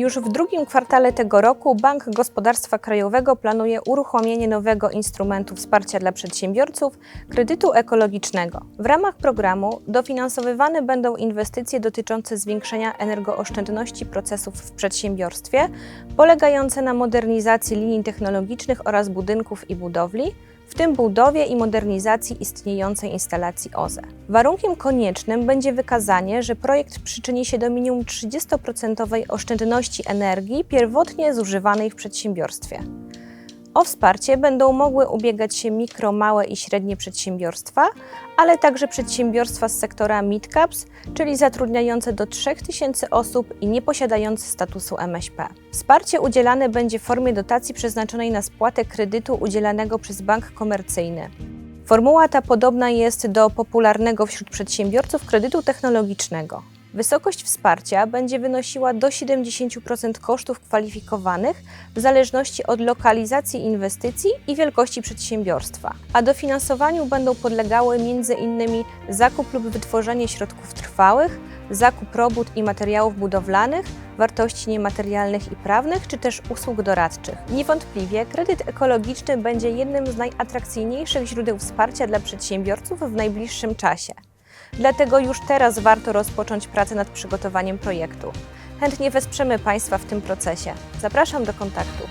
Już w drugim kwartale tego roku Bank Gospodarstwa Krajowego planuje uruchomienie nowego instrumentu wsparcia dla przedsiębiorców kredytu ekologicznego. W ramach programu dofinansowywane będą inwestycje dotyczące zwiększenia energooszczędności procesów w przedsiębiorstwie, polegające na modernizacji linii technologicznych oraz budynków i budowli, w tym budowie i modernizacji istniejącej instalacji OZE. Warunkiem koniecznym będzie wykazanie, że projekt przyczyni się do minimum 30% oszczędności energii pierwotnie zużywanej w przedsiębiorstwie. O wsparcie będą mogły ubiegać się mikro, małe i średnie przedsiębiorstwa, ale także przedsiębiorstwa z sektora midcaps, czyli zatrudniające do 3000 osób i nieposiadające statusu MŚP. Wsparcie udzielane będzie w formie dotacji przeznaczonej na spłatę kredytu udzielanego przez bank komercyjny. Formuła ta podobna jest do popularnego wśród przedsiębiorców kredytu technologicznego. Wysokość wsparcia będzie wynosiła do 70% kosztów kwalifikowanych w zależności od lokalizacji inwestycji i wielkości przedsiębiorstwa, a dofinansowaniu będą podlegały m.in. zakup lub wytworzenie środków trwałych, zakup robót i materiałów budowlanych, wartości niematerialnych i prawnych, czy też usług doradczych. Niewątpliwie kredyt ekologiczny będzie jednym z najatrakcyjniejszych źródeł wsparcia dla przedsiębiorców w najbliższym czasie. Dlatego już teraz warto rozpocząć pracę nad przygotowaniem projektu. Chętnie wesprzemy Państwa w tym procesie. Zapraszam do kontaktu.